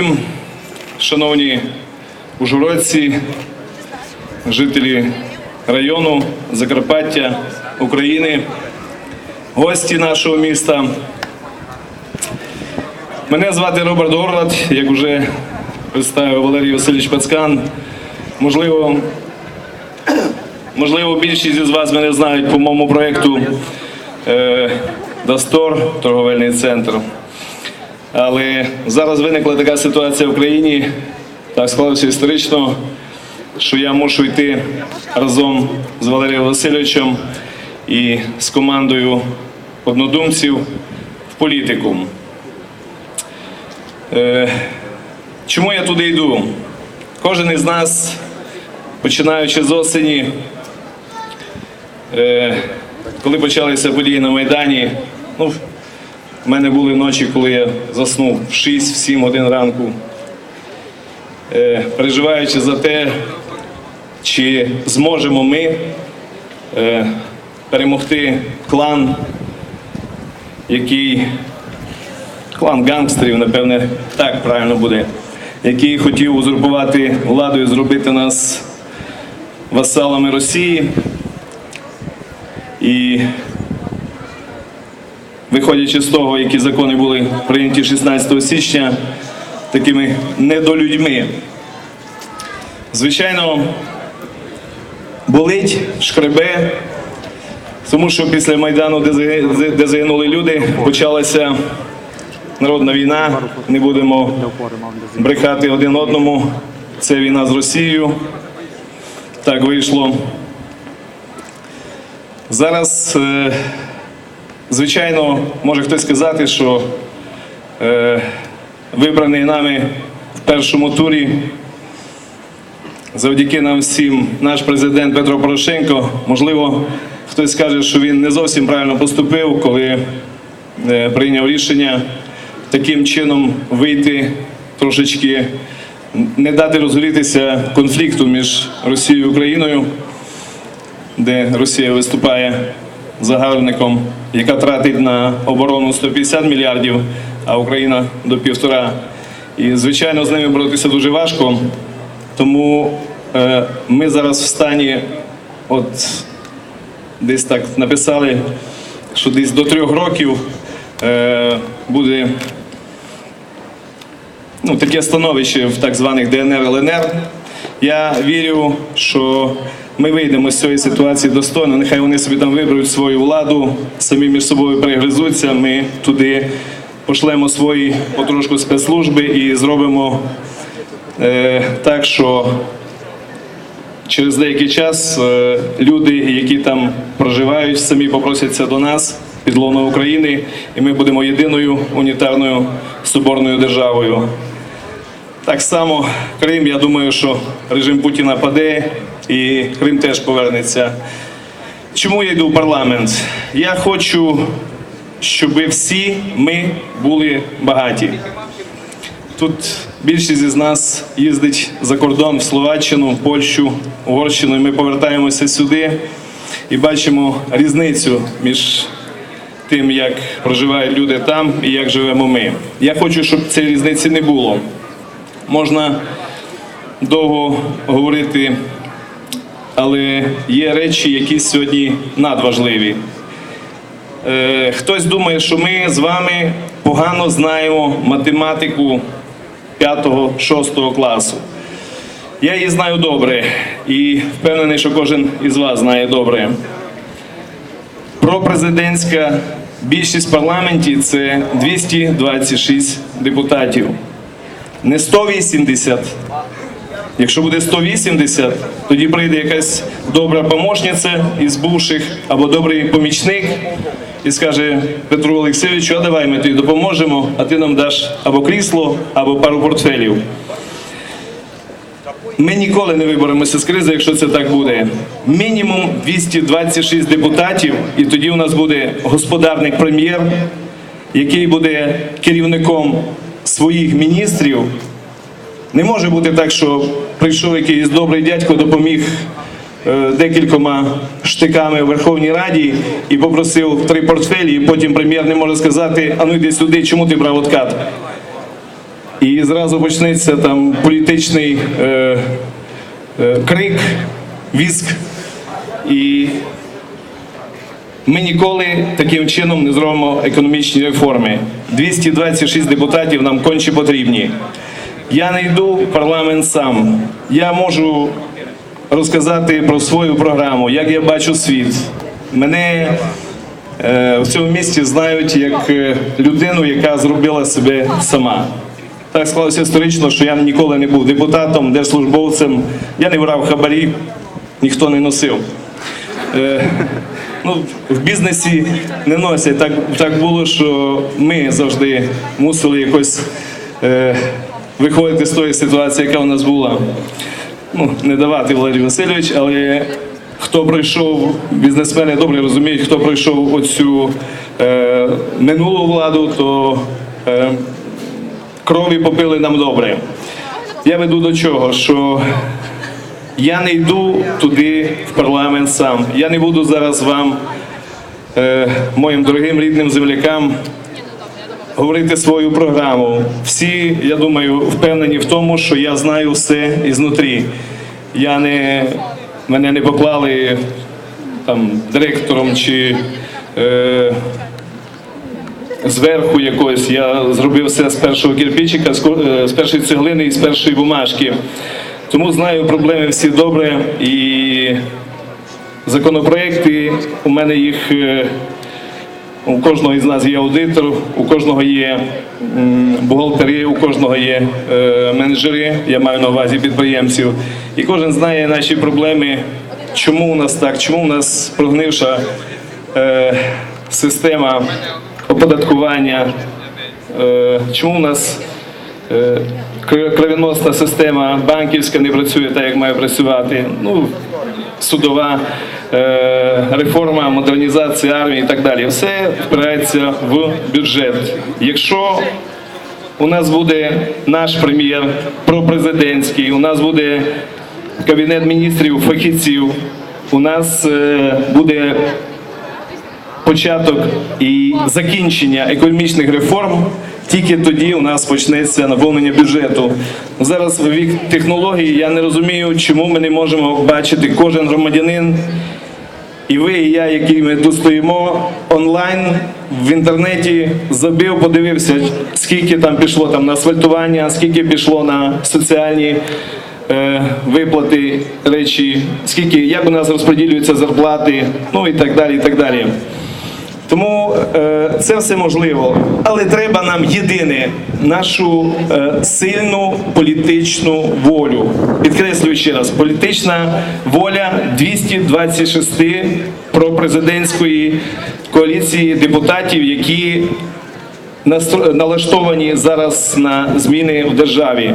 Всім, Шановні ужгородці, жителі району Закарпаття, України, гості нашого міста. Мене звати Роберт Горлат, як вже представив Валерій Васильович Пацкан. Можливо, можливо, більшість із вас мене знають по моєму проєкту е, Дастор, торговельний центр. Але зараз виникла така ситуація в країні, так склалося історично, що я мушу йти разом з Валерієм Васильовичем і з командою однодумців в політику. Е, чому я туди йду? Кожен із нас, починаючи з осені, е, коли почалися події на Майдані, ну, у мене були ночі, коли я заснув в 6-7 годин ранку, е, переживаючи за те, чи зможемо ми е, перемогти клан, який клан гангстерів, напевне, так правильно буде, який хотів узурпувати владу і зробити нас васалами Росії. І виходячи з того, які закони були прийняті 16 січня такими недолюдьми. Звичайно, болить, шкребе, тому що після Майдану, де загинули люди, почалася народна війна. Не будемо брехати один одному. Це війна з Росією. Так вийшло. Зараз. Звичайно, може хтось сказати, що е, вибраний нами в першому турі, завдяки нам всім, наш президент Петро Порошенко, можливо, хтось скаже, що він не зовсім правильно поступив, коли е, прийняв рішення таким чином вийти трошечки, не дати розгорітися конфлікту між Росією і Україною, де Росія виступає загарбником, яка тратить на оборону 150 мільярдів, а Україна до півтора. І звичайно з ними боротися дуже важко. Тому е, ми зараз в стані, от десь так написали, що десь до трьох років е, буде ну, таке становище в так званих ДНР ЛНР. Я вірю, що ми вийдемо з цієї ситуації достойно. Нехай вони собі там виберуть свою владу, самі між собою перегризуться. Ми туди пошлемо свої потрошку спецслужби і зробимо е, так, що через деякий час е, люди, які там проживають, самі попросяться до нас під лоно України, і ми будемо єдиною унітарною соборною державою. Так само Крим, я думаю, що режим Путіна паде і Крим теж повернеться. Чому я йду в парламент? Я хочу, щоб всі ми були багаті. Тут більшість із нас їздить за кордон в Словаччину, в Польщу, Угорщину, і ми повертаємося сюди і бачимо різницю між тим, як проживають люди там і як живемо ми. Я хочу, щоб цієї різниці не було. Можна довго говорити, але є речі, які сьогодні надважливі. Е, Хтось думає, що ми з вами погано знаємо математику 5-6 класу. Я її знаю добре і впевнений, що кожен із вас знає добре. Пропрезидентська більшість в парламенті це 226 депутатів. Не 180. Якщо буде 180, тоді прийде якась добра помощниця із бувших або добрий помічник і скаже Петру Олексійовичу, а давай ми тобі допоможемо, а ти нам даш або крісло, або пару портфелів. Ми ніколи не виберемося з кризи, якщо це так буде. Мінімум 226 депутатів, і тоді у нас буде господарник прем'єр, який буде керівником своїх міністрів. Не може бути так, що прийшов якийсь добрий дядько, допоміг е, декількома штиками в Верховній Раді і попросив три портфелі, і потім прем'єр не може сказати, а ну йди сюди, чому ти брав откат? і зразу почнеться там політичний е, е, крик, віск. І ми ніколи таким чином не зробимо економічні реформи. 226 депутатів нам конче потрібні. Я не йду в парламент сам. Я можу розказати про свою програму, як я бачу світ. Мене е, в цьому місті знають як е, людину, яка зробила себе сама. Так склалося історично, що я ніколи не був депутатом, держслужбовцем. Я не брав хабарі, ніхто не носив. Е, ну, в бізнесі не носять. Так, так було, що ми завжди мусили якось е, виходити з тої ситуації, яка у нас була. Ну, не давати Валерій Васильович, але хто пройшов, бізнесмени добре розуміють, хто пройшов оцю е, минулу владу, то е, крові попили нам добре. Я веду до чого, що я не йду туди в парламент сам. Я не буду зараз вам, е, моїм дорогим рідним землякам, говорити свою програму. Всі, я думаю, впевнені в тому, що я знаю все ізнутрі. Я не, мене не поклали там директором чи. Е, зверху якось я зробив все з першого кирпичика, з е, з першої цеглини і з першої бумажки. Тому знаю проблеми всі добре і законопроекти у мене їх. У кожного із нас є аудитор, у кожного є бухгалтери, у кожного є е, менеджери, я маю на увазі підприємців. І кожен знає наші проблеми, чому у нас так, чому у нас прогнивша е, система оподаткування, е, чому у нас кровіносна система банківська не працює так, як має працювати. Ну, судова реформа, модернізація армії і так далі. Все впирається в бюджет. Якщо у нас буде наш прем'єр пропрезидентський, у нас буде кабінет міністрів, фахівців, у нас е, буде початок і закінчення економічних реформ, тільки тоді у нас почнеться наповнення бюджету. Зараз в вік технологій я не розумію, чому ми не можемо бачити кожен громадянин. І ви, і я, які ми тут стоїмо онлайн в інтернеті, забив, подивився, скільки там пішло там на асфальтування, скільки пішло на соціальні е, виплати речі, скільки як у нас розподілюються зарплати, ну і так далі. і так далі. Тому е, це все можливо, але треба нам єдине нашу е, сильну політичну волю. Підкреслюю ще раз: політична воля 226 пропрезидентської коаліції депутатів, які налаштовані зараз на зміни в державі.